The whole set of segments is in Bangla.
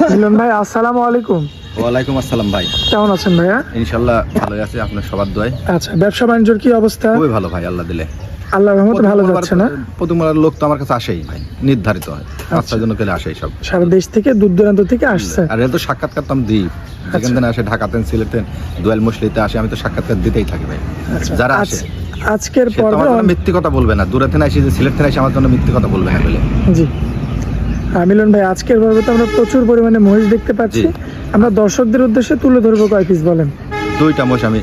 মিলন ভাই আসসালামু আলাইকুম। ওয়ালাইকুম আসসালাম ভাই। কেমন আছেন ভাইয়া? ভালোই আছে আপনার সবার দোয়ায়। আচ্ছা ব্যবসা বাণিজ্যর কি অবস্থা? খুবই ভালো ভাই আল্লাহ দিলে। আল্লাহ রহমতে ভালো যাচ্ছে না? প্রথমবার লোক তো আমার কাছে আসেই ভাই নির্ধারিত হয়। আচ্ছা। জন্য পেলে আসেই সব। সারা দেশ থেকে দূর দূরান্ত থেকে আসছে? আর তো সাক্ষাৎকার তো আমি দিই। আচ্ছা। যেখান থেকে আসে ঢাকাতেন সিলেটেন দোয়াল মুসলিতে আসে আমি তো সাক্ষাৎকার দিতেই থাকি ভাই। আচ্ছা যারা আসে। আজকের পর্বে অন- মিথ্যে কথা বলবে না। দূরে থেকে আসে যে সিলেট থেকে আসে আমার জন্য মিথ্যে কথা বলবে না বলে। জি। মিলন ভাই আজকের পর্বে তো আমরা প্রচুর পরিমাণে মহিষ দেখতে পাচ্ছি। আমরা দর্শকদের উদ্দেশ্যে তুলে ধরবো কয় পিস বলেন? দুইটা মোষ আমি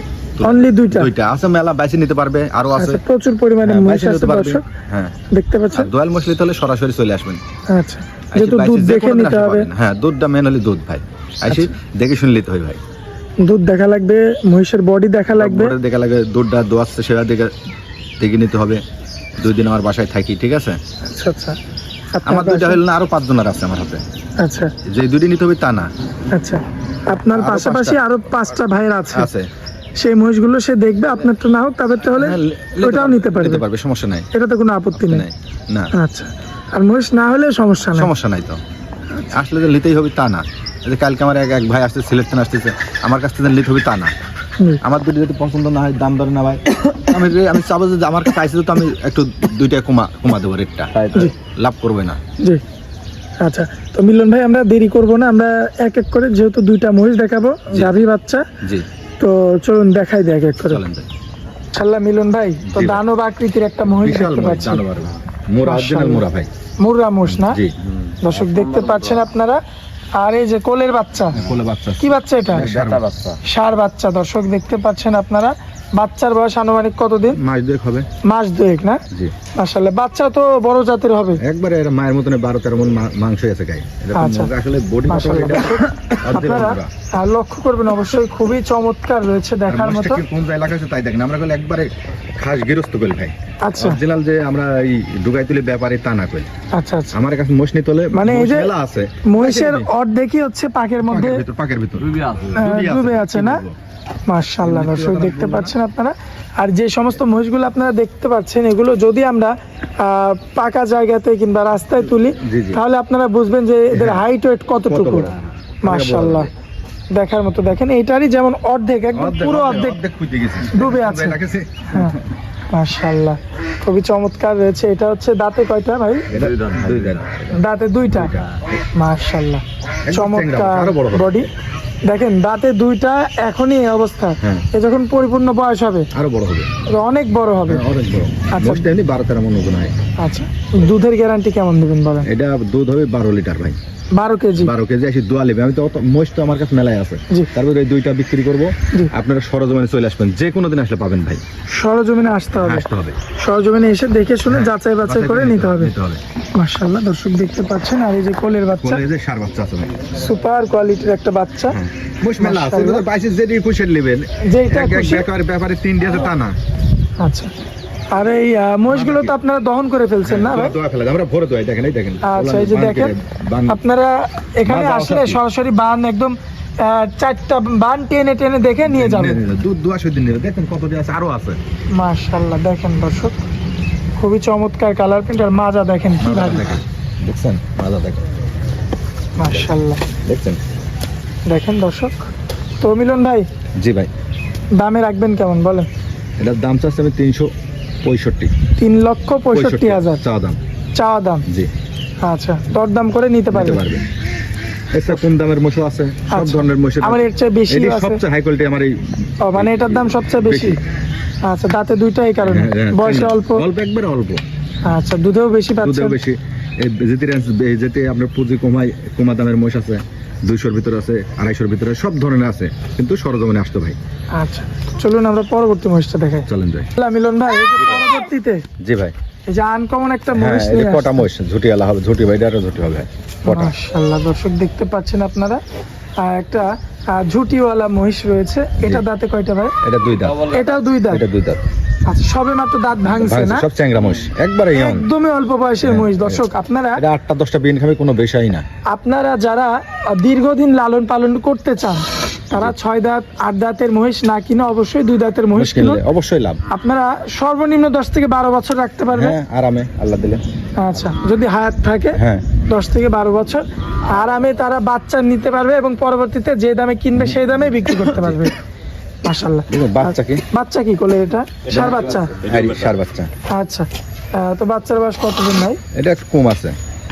অনলি দুইটা? দুইটা। আছে মেলা নিতে পারবে আরও আছে। আচ্ছা প্রচুর পরিমাণে হ্যাঁ, মহিষ আছে দর্শক। হ্যাঁ। দেখতে পাচ্ছেন? দোয়াল মুসলিতে হলে সরাসরি চলে আসবেন। আচ্ছা যেহেতু দুধ দেখে নিতে হবে। আচ্ছা। হ্যাঁ দুধটা মেন হলে দুধ ভাই। আইসি দেখে শুনে নিতে হয় ভাই। দুধ দেখা লাগবে মহিষের বডি দেখা লাগবে। বড় দেখা লাগে দুধটা দোয়াচ্ছে সেটা দেখে দেখে নিতে হবে। দুই দিন আমার বাসায় থাকি ঠিক আছে? আচ্ছা আচ্ছা। আমার দুইটা হইলে না আরও পাঁচ জনের আছে আমার হাতে। আচ্ছা। যে দুইটি নিতে হবে তা না। আচ্ছা। আপনার পাশাপাশি আরও পাঁচটা ভাইয়ের আছে। আছে। সেই মহিষগুলো সে দেখবে আপনার তো না হোক তাদের তো হলে হ্যাঁ, ওটাও নিতে পারবে। নিতে পারবে সমস্যা নাই। এটা তো কোনো আপত্তি নেই। না। আচ্ছা। আর মহিষ না হলে সমস্যা নেই। সমস্যা নাই তো। আসলে যে নিতেই হবে তা না। কালকে আমার এক এক ভাই আসছে সিলেট থেকে আসতেছে। আমার কাছ থেকে নিতে হবে তা না। আমার দুটো যদি পছন্দ না হয় দাম দরে না ভাই। আমি আমি চাবো যে আমার আইসে তো আমি একটু দুইটা কমা কমা দেবো রেটটা। লাভ করবে না। জি। আচ্ছা তো মিলন ভাই আমরা দেরি করব না। আমরা এক এক করে যেহেতু দুইটা মহিষ দেখাবো। গাভী বাচ্চা। জি। তো চলুন দেখাই দিই এক এক করে। ছাল্লা মিলন ভাই তো দানব আকৃতির একটা মহিষ দেখতে মোরা, পাচ্ছি। মোরা অরিজিনাল মোরা ভাই। মুর্রা মোষ না? জি। দর্শক দেখতে পাচ্ছেন আপনারা। আর এই যে কোলের বাচ্চা। কোলের বাচ্চা। কি বাচ্চা এটা? সার ষাঁড় বাচ্চা। দর্শক দেখতে পাচ্ছেন আপনারা বাচ্চার বয়স আনুমানিক কতদিন? মাস দুয়েক হবে। মাস দুয়েক না? জি। বাচ্চা তো বড় জাতের হবে। একবারে এরা মায়ের মতন বারো তেরো মন মাংস আছে গায়ে। আচ্ছা। আসলে বডি আপনারা লক্ষ্য করবেন অবশ্যই খুবই চমৎকার রয়েছে দেখার মতো। কোন এলাকা আছে তাই দেখেন। আমরা কইলে একবারে খাস গৃহস্থ কইল ভাই। আচ্ছা। অরিজিনাল যে আমরা এই ডুগাই তুলে ব্যাপারে তা না কইল আচ্ছা আচ্ছা। আমার কাছে মোষ নিতে হলে মানে এই যে মেলা আছে। মহিষের অর্ধেকই হচ্ছে পাকের মধ্যে। পাকের ভিতর পাকের ভিতর। ডুবি আছে। না? বলব? মার্শাল্লাহ দর্শক দেখতে পাচ্ছেন আপনারা? আর যে সমস্ত মহিষগুলো আপনারা দেখতে পাচ্ছেন এগুলো যদি আমরা পাকা জায়গাতে কিংবা রাস্তায় তুলি। তাহলে আপনারা বুঝবেন যে এদের হাইট ওয়েট কতটুকু। বড়? মার্শাল্লাহ দেখার মতো দেখেন এইটারই যেমন অর্ধেক একদম পুরো অর্ধেক ডুবে আছে। হ্যাঁ মার্শাল্লাহ খুবই চমৎকার রয়েছে। এটা হচ্ছে দাঁতে কয়টা ভাই? দাঁত। দুইটা। মার্শাল্লাহ চমৎকার। বডি। দেখেন দাঁতে দুইটা এখনই এই অবস্থা। হ্যাঁ। এ যখন পরিপূর্ণ বয়স হবে আরও বড় হবে। অনেক বড় হবে। হ্যাঁ, অনেক বড়। আচ্ছা। মোষটা এমনি বারো তেরো মন হয়। আচ্ছা। দুধের গ্যারান্টি কেমন দেবেন বলেন? এটা দুধ হবে বারো লিটার ভাই। বারো কেজি। বারো কেজি আসি দোয়া নেবে। আমি তো অত মোষ তো আমার কাছে মেলায় আছে। তারপরে এই দুইটা বিক্রি করব। আপনারা সরজমানে চলে আসবেন। যে কোনো দিন আসলে পাবেন ভাই। সরজমিনে আসতে হবে। আসতে হবে। সরজমিনে এসে দেখে শুনে হ্যাঁ, যাচাই বাছাই করে নিতে হবে। মার্শাল্লাহ দর্শক দেখতে পাচ্ছেন। আর এই যে কোলের বাচ্চা। কোলে যে সার বাচ্চা আছে ভাই। সুপার কোয়ালিটির একটা বাচ্চা। হ্যাঁ। মোষ মেলা আছে। মাশাআল্লাহ। বাইশে যেটি খুশি নেবেন। যেটা ব্যাপারে তিনটি আছে তা না। আচ্ছা। আর এই মহিষগুলো তো আপনারা দহন করে ফেলছেন না ভাই? দোয়া ফেলে আমরা ভরে দোয়াই দেখেন এই দেখেন। আচ্ছা এই যে দেখেন আপনারা এখানে আসলে সরাসরি বান একদম চারটা বান টেনে টেনে দেখে নিয়ে যাবেন। দুধ দোয়া দিন দেখেন কতটি আছে আরও আছে। মাশাল্লাহ দেখেন দর্শক খুবই চমৎকার কালার প্রিন্ট আর মাজা দেখেন কি ভাবে দেখেন দেখছেন? মাজা দেখেন। মাশাল্লাহ দেখছেন? দেখেন দর্শক তো মিলন ভাই জি ভাই। দামে রাখবেন কেমন বলেন। এটার দাম চাচ্ছে আমি তিনশো পঁয়ষট্টি। তিন লক্ষ পঁয়ষট্টি হাজার। চা দাম। চাওয়া দাম? জি। আচ্ছা দরদাম করে নিতে পারবে? এছাড়া কম দামের মশো আছে? সব আচ্ছা। ধরনের মশো আমার এর চেয়ে বেশি আছে। সবচেয়ে হাই কোয়ালিটি আমার এই মানে এটার দাম সবচেয়ে বেশি। আচ্ছা দাঁতে দুইটা এই কারণে। হ্যাঁ, হ্যাঁ, বয়সে অল্প? অল্প একবারে অল্প। আচ্ছা দুধেও বেশি দুধেও বেশি। যেতে যেতে আপনার পুঁজি কমাই কমা দামের মহিষ আছে। দুইশোর ভিতরে আছে আড়াইশোর ভিতরে সব ধরনের আছে কিন্তু সরজমিনে আসতো ভাই। আচ্ছা চলুন আমরা পরবর্তী মহিষটা দেখাই। চলেন যাই মিলন ভাই পরবর্তীতে জি ভাই। এই যে আনকমন একটা হ্যাঁ মহিষ নিয়ে কটা মহিষ ঝুটি আলা হবে ঝুটি ভাই এটা ঝুটি হবে। কটা? মাশাআল্লাহ দর্শক দেখতে পাচ্ছেন আপনারা আর একটা আহ, ঝুটিওয়ালা মহিষ রয়েছে। এটা দাঁতে কয়টা ভাই? এটা দুই দাঁত। এটাও দুই দাঁত? এটা দুই দাঁত। আচ্ছা সবে মাত্র দাঁত ভাঙছে না? সব চ্যাংরা মহিষ একবারে একদমই অল্প বয়সের হ্যাঁ, মহিষ। দর্শক আপনারা এটা আটটা দশটা বিন খাবে কোনো বেশাই না। আপনারা যারা দীর্ঘদিন লালন পালন করতে চান তারা ছয় দাঁত আট দাঁতের মহিষ না কিনে অবশ্যই দুই দাঁতের মহিষ নেই, অবশ্যই লাভ। আপনারা সর্বনিম্ন দশ থেকে বারো বছর রাখতে পারবেন। হ্যাঁ আরামে আল্লাহ দিলে। আচ্ছা যদি হায়াত থাকে হ্যাঁ। দশ থেকে বারো বছর। আরামে তারা বাচ্চা নিতে পারবে এবং পরবর্তীতে যে দামে কিনবে সেই দামে বিক্রি করতে পারবে। মাসাল্লাহ বাচ্চা কি? বাচ্চা কি কোলে এটা? সার বাচ্চা? সার বাচ্চা। আচ্ছা তো বাচ্চার বয়স কতদিন ভাই? এটা একটু কম আছে।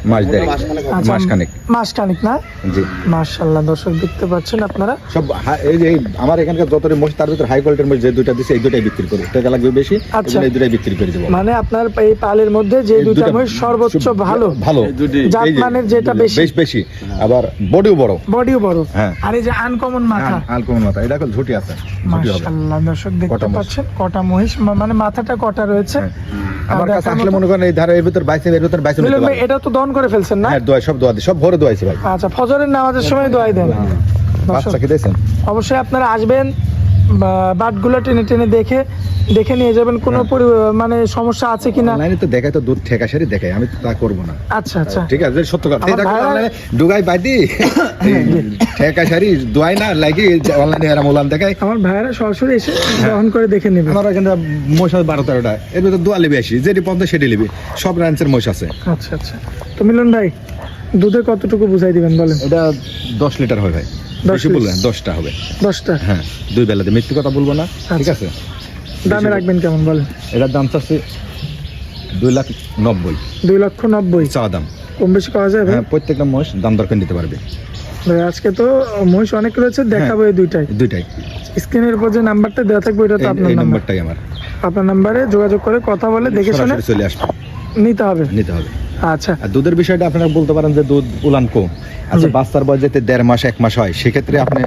মাস দেড় আচ্ছা, মাস খানেক। মাস খানিক না? জি। মাশাল্লাহ দর্শক দেখতে পাচ্ছেন আপনারা? সব এই যে আমার এখানকার মোষ তার ভিতরে হাই কোয়ালিটির মোষ যে দুইটা দিছে এই দুটাই বিক্রি করি। টাকা লাগবে বেশি এই আচ্ছা। দুটাই বিক্রি করে দেবো। মানে আপনার এই পালের মধ্যে যে দুটা সর্বোচ্চ ভালো। ভালো। জাত মানের যেটা বেশি। বেশ বেশি। আবার বডিও বড়। বডিও বড়। হ্যাঁ। আর এই যে আনকমন মাথা। আলকমন মাথা। এটা ঝুটি আছে। মাশাআল্লাহ দর্শক দেখতে কটা মহিষ? পাচ্ছেন কটা মহিষ। মানে মাথাটা কটা রয়েছে? হ্যাঁ। আমার কাছে আসলে মনে করেন এই ধারে এর ভিতর বাইসে এর ভিতর বাইসে এটা তো দন করে ফেলছেন না? হ্যাঁ দোয়া সব দোয়া দিই সব ভোরে দোয়াইছি ভাই। আচ্ছা ফজরের নামাজের সময় দোয়াই দেন। বাচ্চাকে বাচ্চা কি দিয়েছেন। অবশ্যই আপনারা আসবেন। বাটগুলো টেনে টেনে দেখে দেখে নিয়ে যাবেন কোনো মানে সমস্যা আছে কিনা? অনলাইনে তো দেখায় তো দুধ ঠেকা সারি দেখায় আমি তা করব না। আচ্ছা আচ্ছা। ঠিক আছে সত্য কথা। এই দেখো অনলাইনে ডুগাই বাইদি ঠেকা সারি দোয়াই না লাগি অনলাইনে এরা মোলাম দেখায়। আমার ভাইয়েরা সরাসরি এসে গ্রহণ করে দেখে নেবে। আমার এখানে আছে বারো তেরোটা এর ভিতরে দোয়া লিবি আসি যেটি পর্যন্ত সেটি লিবি। সব রাঞ্চের মোষ আছে। আচ্ছা আচ্ছা। তো মিলন ভাই দুধে কতটুকু বুঝাই দিবেন বলেন? এটা দশ লিটার হয় ভাই। দশ বেশি? বলবেন দশটা হবে। দশটা? হ্যাঁ দুই বেলাতে। মৃত্যু কথা বলব না ঠিক আচ্ছা। আছে? দামে রাখবেন কেমন বলেন? এটার দাম চাচ্ছে দুই লাখ নব্বই। দুই লক্ষ নব্বই? চাওয়া দাম। কম বেশি পাওয়া যায় হ্যাঁ প্রত্যেকটা মোষ দাম দরকার নিতে পারবে। ভাই, আজকে তো মহিষ অনেক রয়েছে দেখাবো এই দুইটাই। দুইটাই। স্ক্রিনের উপর যে নাম্বারটা দেওয়া থাকবে এটা তো আপনার নাম্বারটাই আমার। আপনার নাম্বারে যোগাযোগ করে কথা বলে দেখে শুনে চলে আসবে। নিতে হবে? নিতে হবে। আচ্ছা। আর দুধের বিষয়টা আপনারা বলতে পারেন যে দুধ উলান কম। আচ্ছা। বাচ্চার বয়স যেতে দেড় মাস এক মাস হয় সেক্ষেত্রে আপনি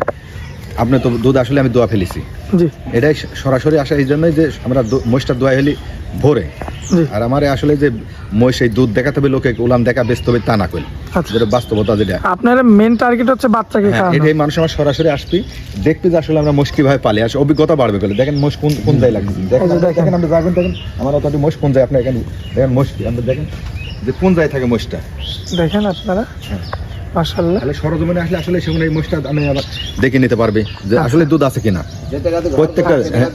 আপনি তো দুধ আসলে আমি দোয়া ফেলেছি। জি। এটাই সরাসরি আসা এই জন্যই যে আমরা মহিষটা দোয়া হলি ভোরে। আর আমার আসলে যে মহিষ এই দুধ দেখাতে হবে লোকে উলান দেখা ব্যস্ত হবে তা না করি আচ্ছা। যেটা বাস্তবতা যেটা। আপনার মেন টার্গেট হচ্ছে বাচ্চাকে হ্যাঁ, খাওয়ানো। এটাই মানুষ আমার সরাসরি আসবি দেখবি যে আসলে আমরা মোষ কীভাবে পালি আসলে অভিজ্ঞতা বাড়বে বলে দেখেন মোষ কোন কোন যায় লাগছে। দেখেন দেখেন। আপনি যাবেন দেখেন আমার অতটি মোষ কোন যায় আপনি এখানে দেখেন মোষ আপনি দেখেন যে কোন যায় থাকে মোষটা দেখেন আপনারা। হ্যাঁ। মাশাল্লাহ তাহলে সরজমিনে আসলে আসলে সেখানে এই আমি আবার দেখে নিতে পারবে যে আসলে দুধ আছে কিনা। প্রত্যেকটা হ্যাঁ,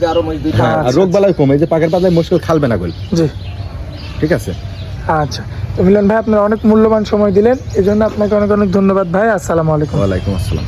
হ্যাঁ আর রোগ বালাই কমে যে পাকের পাতায় মুশকিল খালবে না জি। ঠিক আছে। আচ্ছা। তো মিলন ভাই আপনারা অনেক মূল্যবান সময় দিলেন এই জন্য আপনাকে অনেক অনেক ধন্যবাদ ভাই। আসসালামু আলাইকুম। ওয়ালাইকুম আসসালাম।